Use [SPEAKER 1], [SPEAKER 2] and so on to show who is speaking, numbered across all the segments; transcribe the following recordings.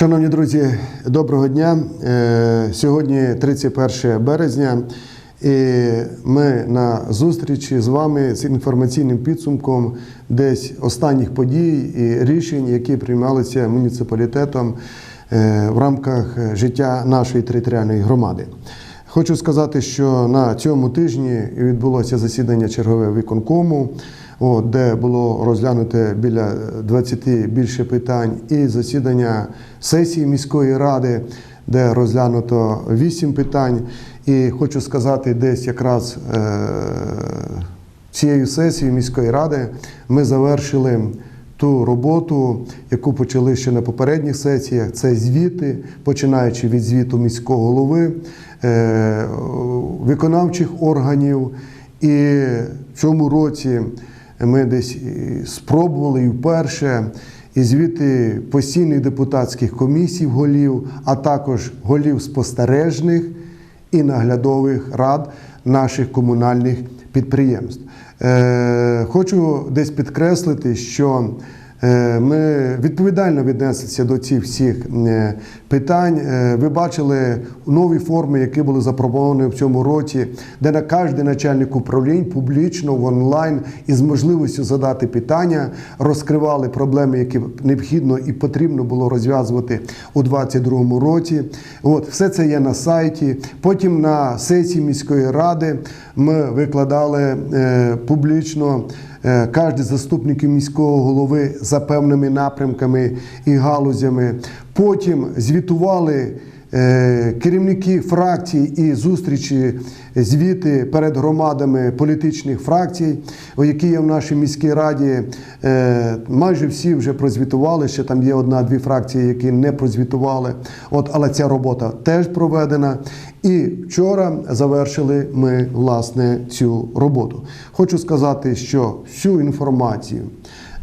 [SPEAKER 1] Шановні друзі, доброго дня. Е, Сьогодні 31 березня, і ми на зустрічі з вами з інформаційним підсумком десь останніх подій і рішень, які приймалися муніципалітетом е, в рамках життя нашої територіальної громади. Хочу сказати, що на цьому тижні відбулося засідання чергове виконкому, де було розглянуте біля 20 більше питань, і засідання сесії міської ради, де розглянуто 8 питань. І хочу сказати, десь якраз е, цією сесією міської ради ми завершили ту роботу, яку почали ще на попередніх сесіях. Це звіти, починаючи від звіту міського голови, е, виконавчих органів. І в цьому році ми десь спробували і вперше і звіти постійних депутатських комісій голів, а також голів спостережних і наглядових рад наших комунальних підприємств. Е, Хочу десь підкреслити, що ми відповідально віднеслися до цих всіх е, питань. Е, Ви бачили нові форми, які були запропоновані в цьому році, де на кожен начальник управлінь публічно в онлайн із можливістю задати питання, розкривали проблеми, які необхідно і потрібно було розв'язувати у 2022 році. От все це є на сайті. Потім на сесії міської ради ми викладали е, публічно. Е, Кожен заступник міського голови за певними напрямками і галузями. Потім звітували керівники фракцій і зустрічі, звіти перед громадами політичних фракцій, які є в нашій міській раді. Е, Майже всі вже прозвітували. Ще там є одна-дві фракції, які не прозвітували. От, але ця робота теж проведена. І вчора завершили ми власне цю роботу. Хочу сказати, що всю інформацію.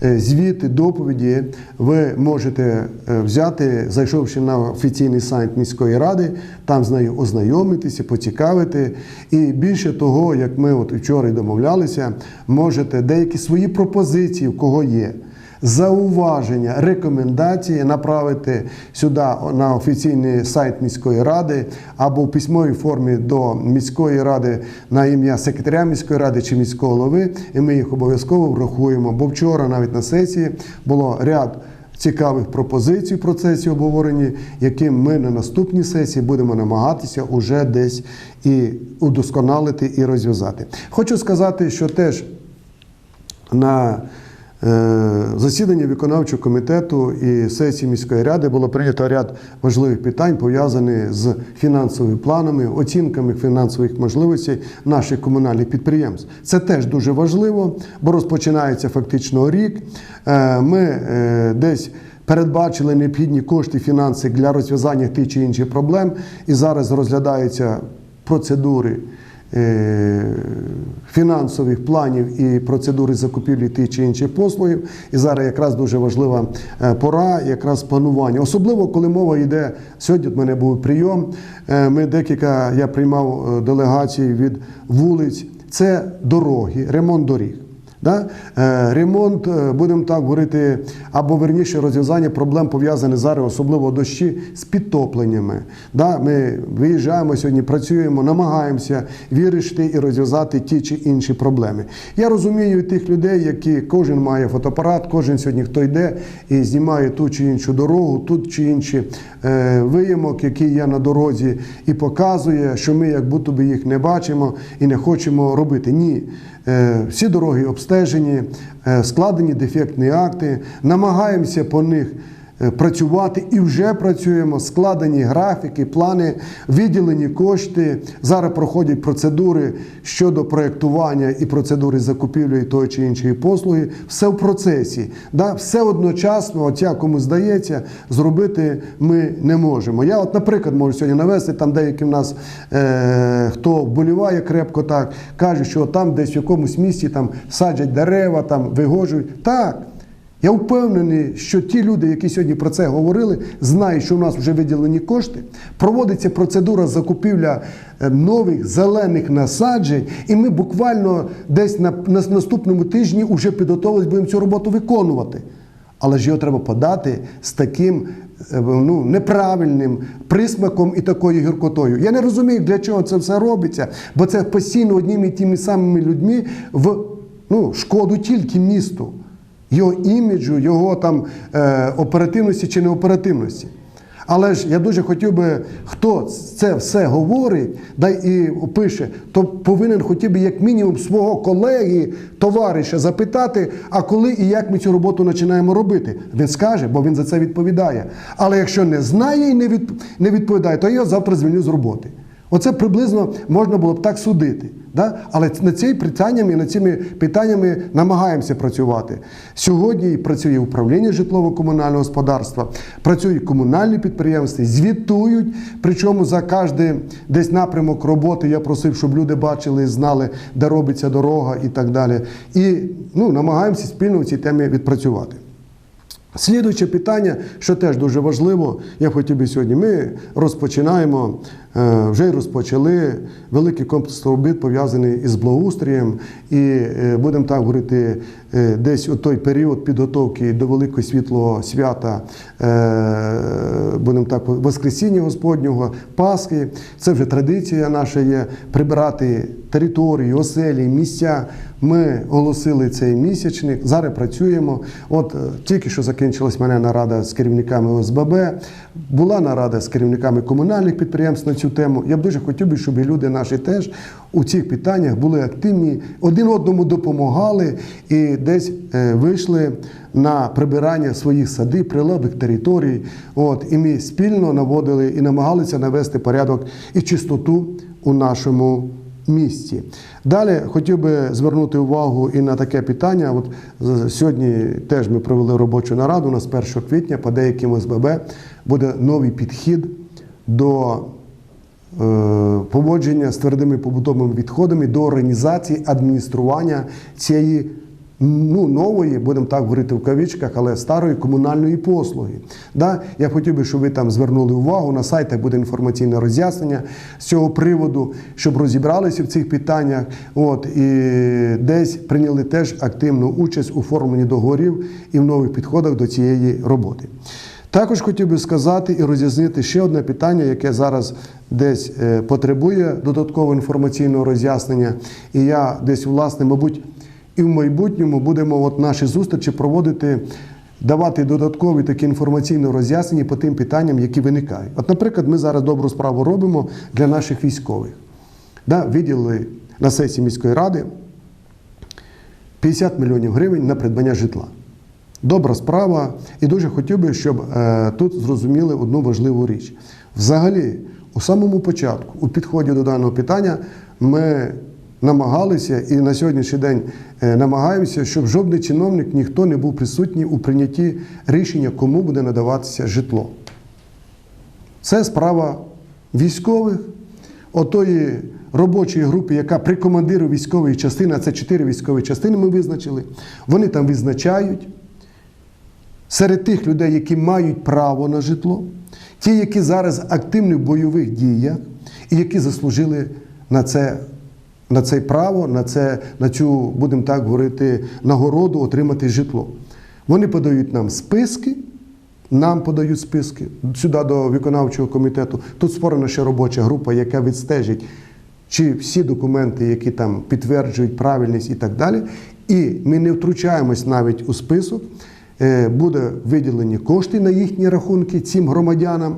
[SPEAKER 1] Е, Звіти, доповіді ви можете е, взяти, зайшовши на офіційний сайт міської ради, там з нею ознайомитися, поцікавити. І більше того, як ми от вчора домовлялися, можете деякі свої пропозиції, в кого є. Зауваження, рекомендації направити сюди на офіційний сайт міської ради або в письмовій формі до міської ради на ім'я секретаря міської ради чи міського голови, і ми їх обов'язково врахуємо. Бо вчора навіть на сесії було ряд цікавих пропозицій в процесі обговорення, яким ми на наступній сесії будемо намагатися уже десь і удосконалити і розв'язати. Хочу сказати, що теж на е, засіданні виконавчого комітету і сесії міської ради було прийнято ряд важливих питань, пов'язаних з фінансовими планами, оцінками фінансових можливостей наших комунальних підприємств. Це теж дуже важливо, бо розпочинається фактично рік. Е, Ми е, десь передбачили необхідні кошти, фінанси для розв'язання тих чи інших проблем, і зараз розглядаються процедури фінансових планів і процедури закупівлі тих чи інших послугів. І зараз якраз дуже важлива е, пора, якраз планування. Особливо, коли мова йде, сьогодні в мене був прийом. е, Ми декілька, я приймав делегацій від вулиць. Це дороги, ремонт доріг. Да? Е, Ремонт, е, будемо так говорити, або верніше розв'язання проблем пов'язаних зараз, особливо дощі, з підтопленнями. Да? Ми виїжджаємо сьогодні, працюємо, намагаємося вирішити і розв'язати ті чи інші проблеми. Я розумію тих людей, які кожен має фотоапарат, кожен сьогодні хто йде і знімає ту чи іншу дорогу, тут чи інші е, виямок, які є на дорозі, і показує, що ми як будто би їх не бачимо і не хочемо робити. Ні. Е, Всі дороги обстежені, е, складені дефектні акти, намагаємося по них працювати і вже працюємо. Складені графіки, плани, виділені кошти. Зараз проходять процедури щодо проєктування і процедури закупівлі тої чи іншої послуги. Все в процесі. Да? Все одночасно, от як кому здається, зробити ми не можемо. Я, от, наприклад, можу сьогодні навести там деякі в нас е, хто вболіває крепко так, каже, що там десь в якомусь місті там саджать дерева, там вигожують. Так. Я впевнений, що ті люди, які сьогодні про це говорили, знають, що у нас вже виділені кошти. Проводиться процедура закупівля е, нових зелених насаджень, і ми буквально десь на, на наступному тижні вже підготовились будемо цю роботу виконувати. Але ж його треба подати з таким е, ну, неправильним присмаком і такою гіркотою. Я не розумію, для чого це все робиться, бо це постійно одніми і тими самими людьми в ну, шкоду тільки місту, його іміджу, його там е, оперативності чи неоперативності. Але ж я дуже хотів би, хто це все говорить, дай і пише, то повинен хоча б як мінімум свого колеги, товариша запитати, а коли і як ми цю роботу починаємо робити. Він скаже, бо він за це відповідає. Але якщо не знає і не відповідає, то я його завтра звільню з роботи. Оце приблизно можна було б так судити. Да? Але над цими питаннями, над цими питаннями намагаємося працювати. Сьогодні працює управління житлово-комунального господарства, працюють комунальні підприємства, звітують. Причому за кожний десь напрямок роботи я просив, щоб люди бачили і знали, де робиться дорога і так далі. І ну, намагаємося спільно в цій темі відпрацювати. Слідуюче питання, що теж дуже важливо, я хотів би сьогодні. Ми розпочинаємо, вже й розпочали великий комплекс робіт пов'язаний із благоустроєм, і е, будемо так говорити, е, десь у той період підготовки до великого світлого свята, е, будемо так Воскресіння Господнього, Пасхи. Це вже традиція наша є прибирати території, оселі, місця. Ми оголосили цей місячник. Зараз працюємо. От е, тільки що закінчилась мене нарада з керівниками ОСББ, була нарада з керівниками комунальних підприємств на цю тему. Я б дуже хотів би, щоб люди наші теж у цих питаннях були активні, один одному допомагали і десь е, вийшли на прибирання своїх садів, прилеглих територій. От і ми спільно наводили і намагалися навести порядок і чистоту у нашому місті. Далі хотів би звернути увагу і на таке питання. От сьогодні теж ми провели робочу нараду. У нас 1 квітня по деяким ОСББ буде новий підхід до поводження з твердими побутовими відходами, до організації адміністрування цієї. Ну, нової, будемо так говорити в кавичках, але старої комунальної послуги. Да? Я хотів би, щоб ви там звернули увагу. На сайтах буде інформаційне роз'яснення з цього приводу, щоб розібралися в цих питаннях. От, і десь прийняли теж активну участь у формленні договорів і в нових підходах до цієї роботи. Також хотів би сказати і роз'яснити ще одне питання, яке зараз десь е, потребує додаткового інформаційного роз'яснення. І я десь, власне, мабуть, і в майбутньому будемо от наші зустрічі проводити, давати додаткові такі інформаційні роз'яснення по тим питанням, які виникають. От, наприклад, ми зараз добру справу робимо для наших військових. Да, виділили на сесії міської ради 50 мільйонів гривень на придбання житла. Добра справа, і дуже хотів би, щоб е, тут зрозуміли одну важливу річ. Взагалі, у самому початку, у підході до даного питання, ми намагалися і на сьогоднішній день е, намагаємося, щоб жодний чиновник, ніхто не був присутній у прийнятті рішення, кому буде надаватися житло. Це справа військових, отої робочої групи, яка при командиру військової частини, а це чотири військові частини ми визначили, вони там визначають серед тих людей, які мають право на житло, ті, які зараз активні в бойових діях і які заслужили на це. На це право, на, це, на цю, будемо так говорити, нагороду отримати житло. Вони подають нам списки, нам подають списки сюди до виконавчого комітету. Тут створена ще робоча група, яка відстежить, чи всі документи, які там підтверджують правильність і так далі. І ми не втручаємось навіть у список. Е, Буде виділені кошти на їхні рахунки цим громадянам.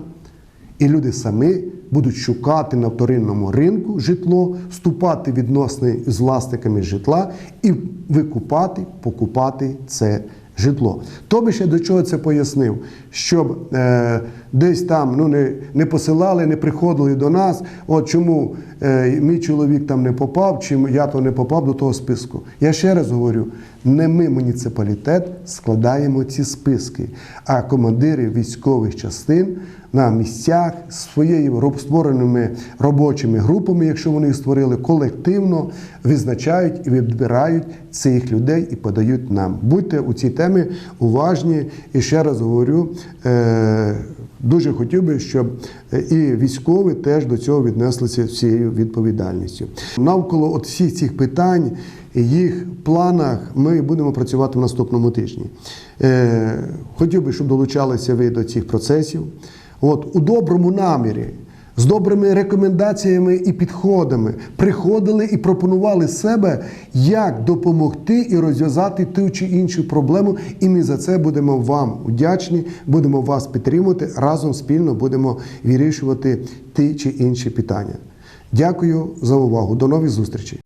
[SPEAKER 1] І люди самі будуть шукати на вторинному ринку житло, вступати відносини з власниками житла і викупати, покупати це житло. То би ще до чого це пояснив, щоб е, десь там ну, не, не посилали, не приходили до нас. От чому е, мій чоловік там не попав, чи я то не попав до того списку. Я ще раз говорю: не ми, муніципалітет, складаємо ці списки, а командири військових частин на місцях своєю роб- створеними робочими групами, якщо вони їх створили колективно, визначають і відбирають цих людей і подають нам. Будьте у цій темі уважні. І ще раз говорю. Е- Дуже хотів би, щоб е, і військові теж до цього віднеслися всією відповідальністю. Навколо от всіх цих питань їх планах ми будемо працювати в наступному тижні. Е, хотів би, щоб долучалися ви до цих процесів. От у доброму намірі. З добрими рекомендаціями і підходами приходили і пропонували себе, як допомогти і розв'язати ту чи іншу проблему. І ми за це будемо вам вдячні, будемо вас підтримувати. Разом спільно будемо вирішувати ті чи інші питання. Дякую за увагу. До нових зустрічей.